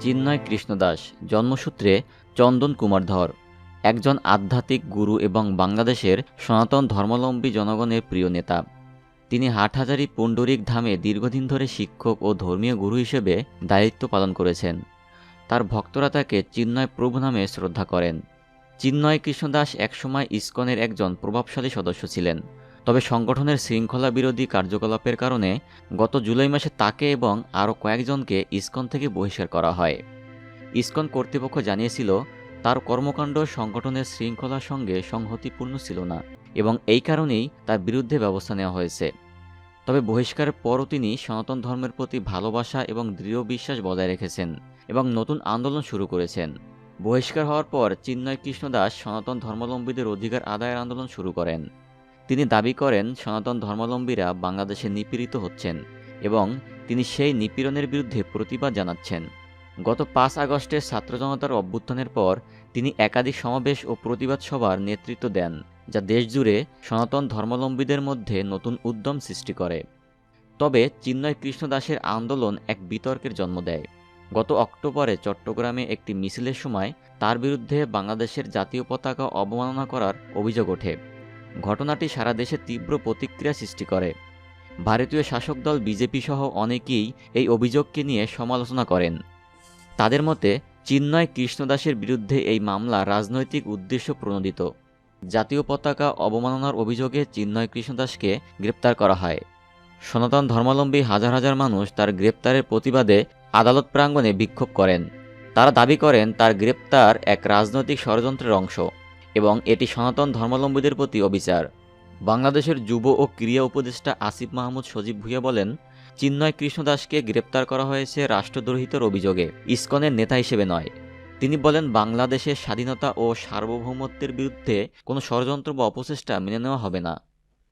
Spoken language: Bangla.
চিন্ময় কৃষ্ণদাস, জন্মসূত্রে চন্দন কুমার ধর একজন আধ্যাত্মিক গুরু এবং বাংলাদেশের সনাতন ধর্মাবলম্বী জনগণের প্রিয় নেতা। তিনি হাটহাজারী পুণ্ডরিক ধামে দীর্ঘদিন ধরে শিক্ষক ও ধর্মীয় গুরু হিসেবে দায়িত্ব পালন করেছেন। তার ভক্তরা তাকে চিন্ময় প্রভু নামে শ্রদ্ধা করেন। চিন্ময় কৃষ্ণদাস একসময় ইসকনের একজন প্রভাবশালী সদস্য ছিলেন। তবে সংগঠনের শৃঙ্খলা বিরোধী কার্যকলাপের কারণে গত জুলাই মাসে তাকে এবং আরও কয়েকজনকে ইসকন থেকে বহিষ্কার করা হয়। ইসকন কর্তৃপক্ষ জানিয়েছিল, তার কর্মকাণ্ড সংগঠনের শৃঙ্খলার সঙ্গে সংহতিপূর্ণ ছিল না এবং এই কারণেই তার বিরুদ্ধে ব্যবস্থা নেওয়া হয়েছে। তবে বহিষ্কারের পরও তিনি সনাতন ধর্মের প্রতি ভালোবাসা এবং দৃঢ় বিশ্বাস বজায় রেখেছেন এবং নতুন আন্দোলন শুরু করেছেন। বহিষ্কার হওয়ার পর, চিন্ময় কৃষ্ণদাস সনাতন ধর্মাবলম্বীদের অধিকার আদায়ের আন্দোলন শুরু করেন। তিনি দাবি করেন সনাতন ধর্মাবলম্বীরা বাংলাদেশে নিপীড়িত হচ্ছেন এবং তিনি সেই নিপীড়নের বিরুদ্ধে প্রতিবাদ জানাচ্ছেন। গত পাঁচ আগস্টে ছাত্র জনতার অভ্যুত্থানের পর তিনি একাধিক সমাবেশ ও প্রতিবাদ সভার নেতৃত্ব দেন, যা দেশজুড়ে সনাতন ধর্মাবলম্বীদের মধ্যে নতুন উদ্যম সৃষ্টি করে। তবে চিন্ময় কৃষ্ণদাসের আন্দোলন এক বিতর্কের জন্ম দেয়। গত অক্টোবরে চট্টগ্রামে একটি মিছিলের সময় তার বিরুদ্ধে বাংলাদেশের জাতীয় পতাকা অবমাননা করার অভিযোগ ওঠে। ঘটনাটি সারা দেশে তীব্র প্রতিক্রিয়া সৃষ্টি করে। ভারতীয় শাসক দল বিজেপি সহ অনেকেই এই অভিযোগকে নিয়ে সমালোচনা করেন। তাদের মতে, চিন্ময় কৃষ্ণদাসের বিরুদ্ধে এই মামলা রাজনৈতিক উদ্দেশ্য প্রণোদিত। জাতীয় পতাকা অবমাননার অভিযোগে চিন্ময় কৃষ্ণদাসকে গ্রেপ্তার করা হয়। সনাতন ধর্মাবলম্বী হাজার হাজার মানুষ তার গ্রেপ্তারের প্রতিবাদে আদালত প্রাঙ্গণে বিক্ষোভ করেন। তারা দাবি করেন, তার গ্রেপ্তার এক রাজনৈতিক ষড়যন্ত্রের অংশ। এবং এটি সনাতন ধর্মাবলম্বীদের প্রতি অবিচার। বাংলাদেশের যুব ও ক্রীড়া উপদেষ্টা আসিফ মাহমুদ সজীব ভুইয়া বলেন, চিন্ময় কৃষ্ণদাসকে গ্রেপ্তার করা হয়েছে রাষ্ট্রদ্রোহিতার অভিযোগে, ইস্কনের নেতা হিসেবে নয়। তিনি বলেন বাংলাদেশের স্বাধীনতা ও সার্বভৌমত্বের বিরুদ্ধে কোনো ষড়যন্ত্র বা অপচেষ্টা মেনে নেওয়া হবে না।